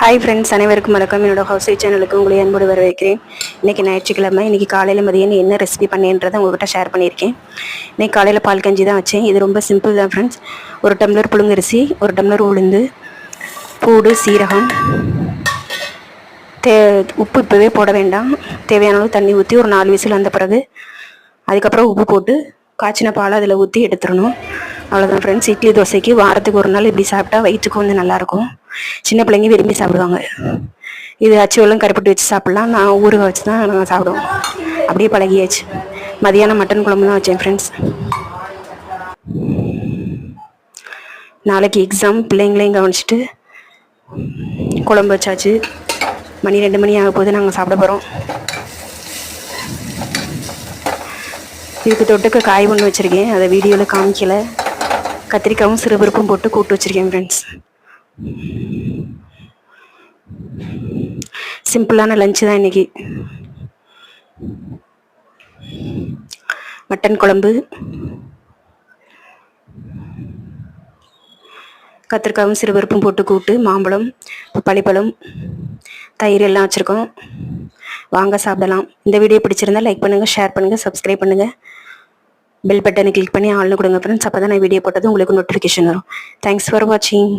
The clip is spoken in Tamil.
ஹாய் ஃப்ரெண்ட்ஸ் அனைவருக்கும் வணக்கம். என்னோட ஹவுஸ் சேனலுக்கு உங்களை அன்போடு வரவேற்கிறேன். இன்றைக்கி ஞாயிற்றுக்கிழமை இன்றைக்கி காலையில் மதியம் என்ன ரெசிபி பண்ணேன்றதை உங்கள்கிட்ட ஷேர் பண்ணியிருக்கேன். இன்றைக்கி காலையில் பால் கஞ்சி தான் வச்சேன். இது ரொம்ப சிம்பிள் தான் ஃப்ரெண்ட்ஸ் ஒரு டம்ளர் புழுங்கரிசி ஒரு டம்ளர் உளுந்து பூடு சீரகம் தே உப்பு இப்போவே போட வேண்டாம். தேவையான அளவு தண்ணி ஊற்றி ஒரு நாலு விசில் வந்த பிறகு அதுக்கப்புறம் உப்பு போட்டு காய்ச்சின பாலை அதில் ஊற்றி எடுத்துடணும். அவ்வளோதான் ஃப்ரெண்ட்ஸ் இட்லி தோசைக்கு வாரத்துக்கு ஒரு நாள் இப்படி சாப்பிட்டா வயிற்றுக்கு வந்து நல்லாயிருக்கும். சின்ன பிள்ளைங்க விரும்பி சாப்பிடுவாங்க. இது அச்சுவலும் கருப்பட்டி வச்சு சாப்பிட்லாம். நான் ஊறுகாய் வச்சு தான் நாங்கள் சாப்பிடுவோம் அப்படியே பழகியாச்சு. மதியானம் மட்டன் குழம்பு தான் வச்சேன் ஃப்ரெண்ட்ஸ் நாளைக்கு எக்ஸாம் பிள்ளைங்களையும் கவனிச்சிட்டு குழம்பு வச்சாச்சு. மணி ரெண்டு மணி ஆக போது நாங்கள் சாப்பிட போகிறோம் இதுக்கு தொட்டுக்க காய் ஒன்று வச்சுருக்கேன். அதை வீடியோவில் காமிக்கலை. கத்திரிக்காயும் சிறுபருப்பும் போட்டு கூட்டு வச்சுருக்கேன் ஃப்ரெண்ட்ஸ் சிம்பிளான லஞ்சு தான் இன்னைக்கு. மட்டன் குழம்பு. கத்திரிக்காயும் சிறுபருப்பும் போட்டு கூட்டு மாம்பழம் பப்பாளிப்பழம் தயிர் எல்லாம் வச்சுருக்கோம். வாங்க சாப்பிடலாம். இந்த வீடியோ பிடிச்சிருந்தா லைக் பண்ணுங்கள் ஷேர் பண்ணுங்கள் சப்ஸ்கிரைப் பண்ணுங்கள் பெல் பட்டனை கிளிக் பண்ணி ஆள்னு கொடுங்க ஃப்ரெண்ட்ஸ் அப்போ தான் நான் வீடியோ போட்டது உங்களுக்கு நோட்டிஃபிகேஷன் வரும். தேங்க்ஸ் ஃபார் வாட்சிங்